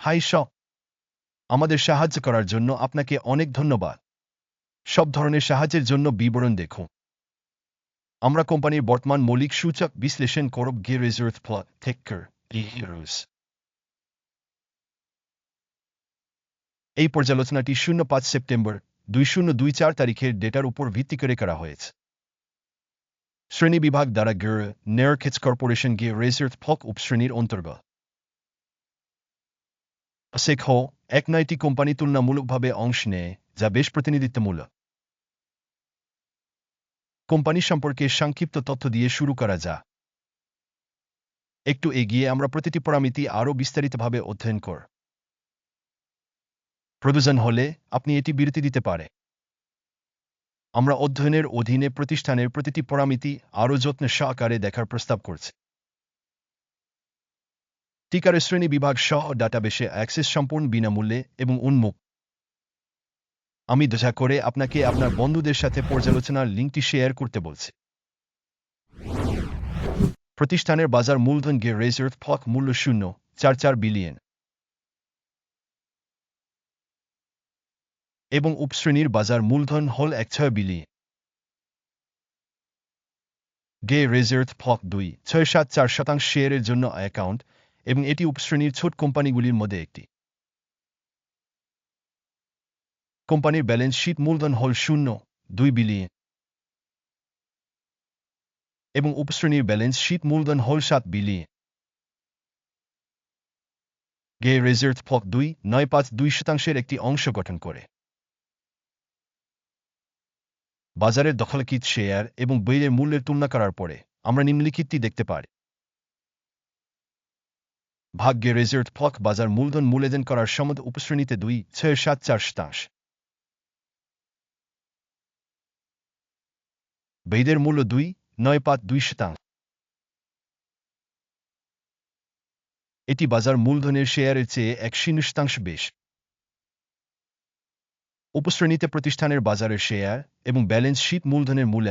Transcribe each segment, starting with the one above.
High শ। আমাদের সাহায্য করার জন্য আপনাকে অনেক ধন্যবাদ। সব ধরনের সাহায্যের জন্য বিবরণ দেখুন। আমরা কোম্পানির বর্তমান মৌলিক সূচক বিশ্লেষণ করব গে রিজার্ভ থেকার এই পর্যালোচনাটি শূন্য পাঁচ সেপ্টেম্বর দুই শূন্য দুই চার তারিখের ডেটার উপর ভিত্তি করে করা হয়েছে। শ্রেণি বিভাগ দ্বারা গের নেয়ারকেটস কর্পোরেশন গে রিজার্ভ ফক উপশ্রেণীর অন্তর্গত। শেখ, এক নয়টি কোম্পানি তুলনামূলকভাবে অংশ নেয়, যা বেশ প্রতিনিধিত্বমূলক। কোম্পানি সম্পর্কে সংক্ষিপ্ত তথ্য দিয়ে শুরু করা যা একটু এগিয়ে আমরা প্রতিটি পরামিতি আরও বিস্তারিতভাবে অধ্যয়ন কর। প্রয়োজন হলে আপনি এটি বিরতি দিতে পারে। আমরা অধ্যয়নের অধীনে প্রতিষ্ঠানের প্রতিটি পরামিতি আরও যত্ন সহকারে দেখার প্রস্তাব করছি। টিকার শ্রেণি বিভাগ সহ ডাটাবেসে অ্যাক্সেস সম্পূর্ণ বিনামূল্যে এবং উন্মুক্ত। আমি দয়া করে আপনাকে আপনার বন্ধুদের সাথে পর্যালোচনার লিঙ্কটি শেয়ার করতে বলছি। প্রতিষ্ঠানের বাজার মূলধন গে রিজার্ভ ফক মূল্য শূন্য, চার চার বিলিয়ন। এবং উপশ্রেণীর বাজার মূলধন হল এক ছয় বিলিয়ন। গে রিজার্ভ ফক দুই, ছয় সাত চার শতাংশ শেয়ারের জন্য অ্যাকাউন্ট এবং এটি উপশ্রেণীর ছোট কোম্পানিগুলির মধ্যে একটি। কোম্পানির ব্যালেন্স শিট মূলধন হল শূন্য, দুই বিলিয়ন। এবং উপশ্রেণীর ব্যালেন্স শিট মূলধন হল সাত বিলিয়ন। গে রিজার্ভ ফক দুই নয় পাঁচ দুই শতাংশের একটি অংশ গঠন করে। বাজারের দখলকিত শেয়ার এবং বইয়ের মূল্যের তুলনা করার পরে আমরা নিম্নলিখিতটি দেখতে পারি। ভাগ্যে রিজার্ভ ফক বাজার মূলধন মূল্যদান করার সমদ উপশ্রেণীতে দুই ছয় সাত চার শতাংশ বেদের মূল্য দুই নয় পাঁচ দুই শতাংশ। এটি বাজার মূলধনের শেয়ারের চেয়ে এক শূন্য শতাংশ বেশ। উপশ্রেণীতে প্রতিষ্ঠানের বাজারের শেয়ার এবং ব্যালেন্স শিট মূলধনের মূল্য।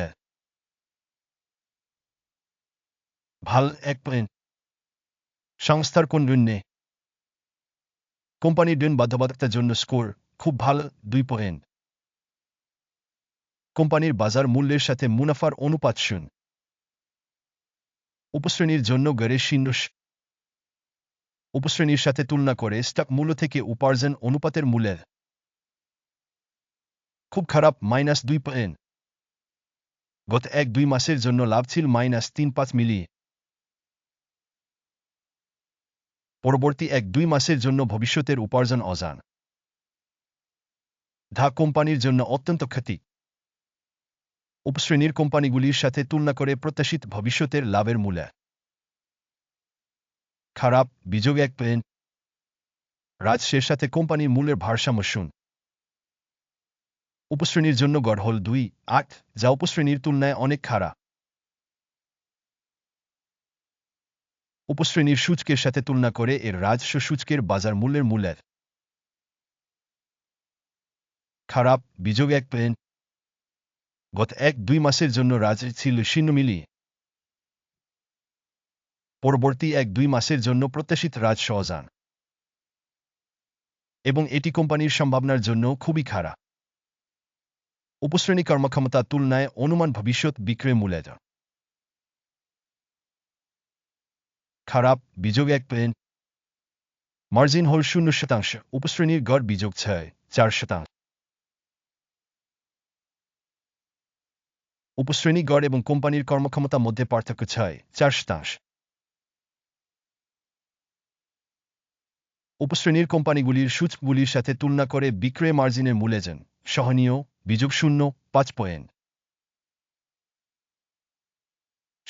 ভালো এক পয়েন্ট সংস্থার কোন ঋণে কোম্পানির ঋণ বাধ্যবাধকতার জন্য স্কোর খুব ভালো দুই পয়েন্ট। কোম্পানির বাজার মূল্যের সাথে মুনাফার অনুপাত শুন উপশ্রেণীর জন্য গড়ে শূন্য উপশ্রেণীর সাথে তুলনা করে স্টক মূল্য থেকে উপার্জন অনুপাতের মূল্যের। খুব খারাপ মাইনাস দুই পয়েন্ট। গত এক দুই মাসের জন্য লাভ ছিল মাইনাস তিন পাঁচ মিলিয়ে পরবর্তী এক দুই মাসের জন্য ভবিষ্যতের উপার্জন অজান। ধা কোম্পানির জন্য অত্যন্ত ক্ষতি। উপশ্রেণীর কোম্পানিগুলির সাথে তুলনা করে প্রত্যাশিত ভবিষ্যতের লাভের মূল্য। খারাপ বিযোগ এক পয়েন্ট রাজশের সাথে কোম্পানির মূল্যের ভারসাম্য শুন উপশ্রেণীর জন্য গড় হল দুই আট, যা উপশ্রেণীর তুলনায় অনেক খারাপ। উপশ্রেণীর সূচকের সাথে তুলনা করে এর রাজস্ব সূচকের বাজার মূল্যের মূল্যের খারাপ, বিযোগ এক পয়েন্ট গত এক দুই মাসের জন্য রাজ ছিল শূন্য মিলিয়ে পরবর্তী এক দুই মাসের জন্য প্রত্যাশিত রাজ সহজান এবং এটি কোম্পানির সম্ভাবনার জন্য খুবই খারাপ। উপশ্রেণী কর্মক্ষমতা তুলনায় অনুমান ভবিষ্যৎ বিক্রয় মূল্য খারাপ বিযোগ এক পয়েন্ট মার্জিন হল শূন্য শতাংশ, উপশ্রেণীর গড় বিযোগ ছয়, চার শতাংশ। উপশ্রেণী গড় এবং কোম্পানির কর্মক্ষমতা মধ্যে পার্থক্য ছয়, চার শতাংশ। উপশ্রেণীর কোম্পানিগুলির সূচকগুলির সাথে তুলনা করে বিক্রয় মার্জিনের মূল্যজন সহনীয়, বিযোগ শূন্য, পাঁচ পয়েন্ট।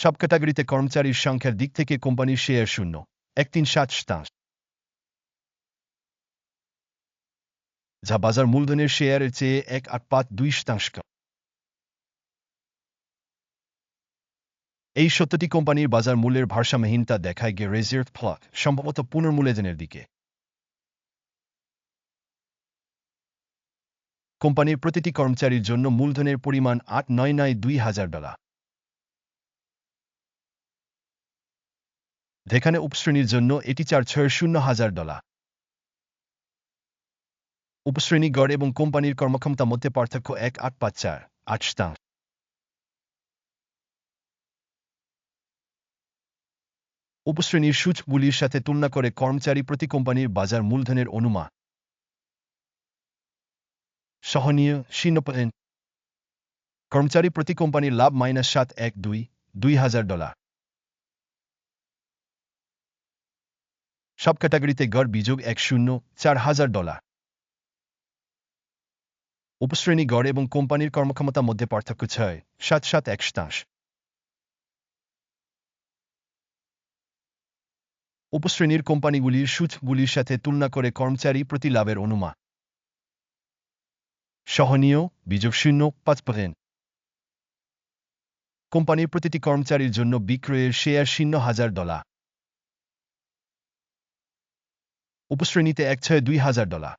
সব ক্যাটাগরিতে কর্মচারীর সংখ্যার দিক থেকে কোম্পানির শেয়ার শূন্য। এক তিন সাত। শতাংশ যা বাজার মূলধনের শেয়ারের চেয়ে এক আট পাঁচ দুই শতাংশ। এই সত্যটি কোম্পানির বাজার মূল্যের ভারসাম্যহীনতা দেখায় গে রিজার্ভ ফ্লক সম্ভবত পুনর্মূল্যায়নের দিকে। কোম্পানির প্রতিটি কর্মচারীর জন্য মূলধনের পরিমাণ আট নয় নয় দুই হাজার ডলার। যেখানে উপশ্রেণীর জন্য এটি চার ছয় শূন্য হাজার ডলার। উপশ্রেণী গড় এবং কোম্পানির কর্মক্ষমতা মধ্যে পার্থক্য এক, আট, পাঁচ, চার, আট শতাংশ। উপশ্রেণীর সূচগুলির সাথে তুলনা করে কর্মচারী প্রতি কোম্পানির বাজার মূলধনের অনুমান। সহনীয় শূন্য কর্মচারী প্রতি কোম্পানির লাভ মাইনাস সাত, এক, দুই দুই হাজার ডলার। সব ক্যাটাগরিতে গড় বিযোগ এক শূন্য, চার হাজার ডলার। উপশ্রেণী গড় এবং কোম্পানির কর্মক্ষমতা মধ্যে পার্থক্য ছয়, সাত সাত এক শতাংশ উপশ্রেণীর কোম্পানিগুলির সুচগুলির সাথে তুলনা করে কর্মচারী প্রতি লাভের অনুমান। সহনীয়, বিযোগ শূন্য, পাঁচ পার্সেন্ট কোম্পানির প্রতিটি কর্মচারীর জন্য বিক্রয়ের শেয়ার শূন্য হাজার ডলার। উপশ্রেণীতে এক ছয় দুই হাজার ডলার।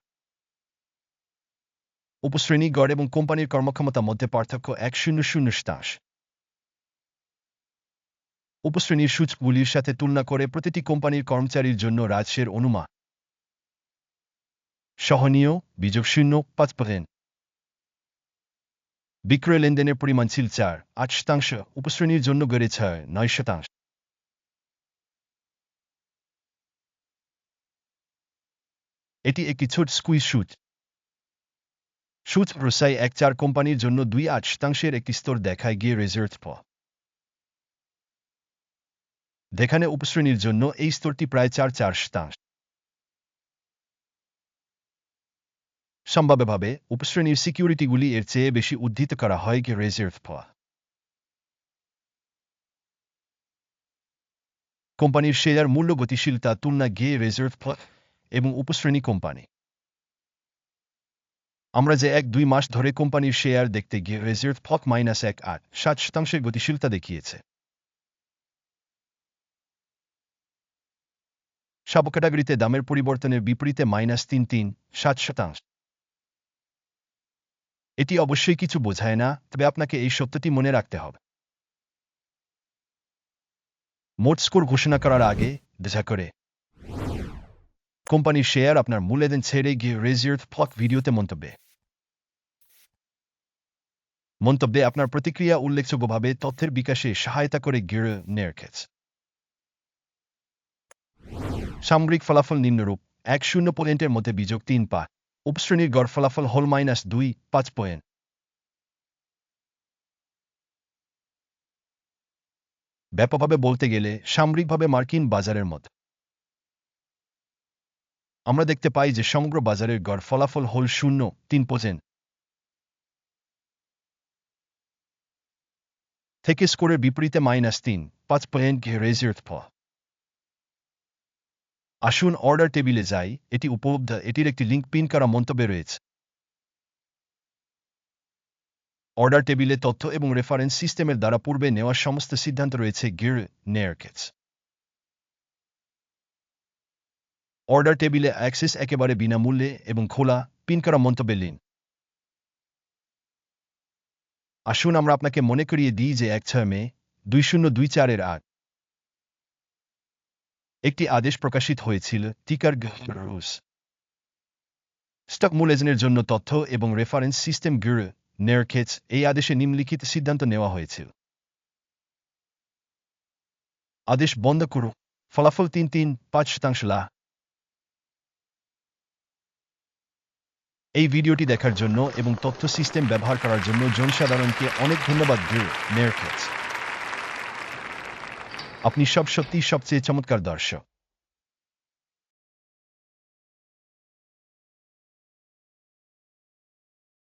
উপশ্রেণী, গড় এবং কোম্পানির কর্মক্ষমতা মধ্যে পার্থক্য এক শূন্য শূন্য শতাংশ উপশ্রেণীর সূচগুলির সাথে তুলনা করে প্রতিটি কোম্পানির কর্মচারীর জন্য রাজস্বের অনুমান। সহনীয়, বিযোগ শূন্য, পাঁচ পার্সেন্ট বিক্রয় লেনদেনের পরিমাণ ছিল চার, আট শতাংশ। উপশ্রেণীর জন্য গড়ে ছয়, নয় শতাংশ। এটি একটি ছোট স্কুইজ সুচ সুচ রসাই এক চার কোম্পানির জন্য দুই আট শতাংশের একটি স্তর দেখায় গিয়ে রেজার্ট প দেখানে উপশ্রেণীর জন্য এই স্তরটি প্রায় চার চার শতাংশ সম্ভাব্যভাবে উপশ্রেণীর সিকিউরিটিগুলি এর চেয়ে বেশি উদ্ধৃত করা হয় গিয়ে রেজার্ভ প কোম্পানির শেয়ার মূল্য গতিশীলতা তুলনা গিয়ে রেজার্ভ প এবং উপশ্রেণী কোম্পানি। আমরা যে এক দুই মাস ধরে কোম্পানির শেয়ার দেখতে গিয়ে রিজার্ভ ফক মাইনাস এক আট সাত শতাংশের গতিশীলতা দেখিয়েছে। সব ক্যাটাগরিতে দামের পরিবর্তনের বিপরীতে মাইনাস তিন তিন সাত শতাংশ। এটি অবশ্যই কিছু বোঝায় না, তবে আপনাকে এই সত্যটি মনে রাখতে হবে। মোট স্কোর ঘোষণা করার আগে, দেখা করে কোম্পানির শেয়ার আপনার মূল্যদেন ছেড়ে গিয়ে রেজিয়ার্থ ফক ভিডিওতে মন্তব্যে। মন্তব্যে আপনার প্রতিক্রিয়া উল্লেখযোগ্যভাবে তথ্যের বিকাশে সহায়তা করে গিয়ে নেরকেছ সামগ্রিক ফলাফল নিম্নরূপ, এক শূন্য পয়েন্টের মধ্যে বিযোগ তিন পা, উপশ্রেণীর গড় ফলাফল হল মাইনাস দুই, পাঁচ পয়েন্ট। ব্যাপকভাবে বলতে গেলে সামরিকভাবে মার্কিন বাজারের মত। আমরা দেখতে পাই যে সমগ্র বাজারের গড় ফলাফল হল শূন্য, তিন পর্সেন্ট থেকে স্কোরের বিপরীতে মাইনাস তিন, পাঁচ পয়েন্ট ঘে রেজিয়ার্থ আসুন অর্ডার টেবিলে যাই, এটি উপলব্ধ, এটির একটি লিঙ্ক পিন করা মন্তব্যে রয়েছে। অর্ডার টেবিলে তথ্য এবং রেফারেন্স সিস্টেমের দ্বারা পূর্বে নেওয়া সমস্ত সিদ্ধান্ত রয়েছে গির নেয়ারকেটস অর্ডার টেবিলে অ্যাক্সেস একেবারে বিনামূল্যে এবং খোলা পিন করা মন্তব্যে লিন আসুন আমরা আপনাকে মনে করিয়ে দিই যে এক ছয় মে দুই শূন্য দুই চারের আট একটি আদেশ প্রকাশিত হয়েছিল টিকার রুস স্টক মূলেজনের জন্য তথ্য এবং রেফারেন্স সিস্টেম গির নেয়ারকেটস এই আদেশে নিম্নলিখিত সিদ্ধান্ত নেওয়া হয়েছিল। আদেশ বন্ধ করুক ফলাফল তিন তিন পাঁচ শতাংশ লাভ। এই ভিডিওটি দেখার জন্য এবং তথ্য সিস্টেম ব্যবহার করার জন্য জনসাধারণকে অনেক ধন্যবাদ দিয়ে মেয়র আপনি সব সত্যি সবচেয়ে চমৎকার দর্শক।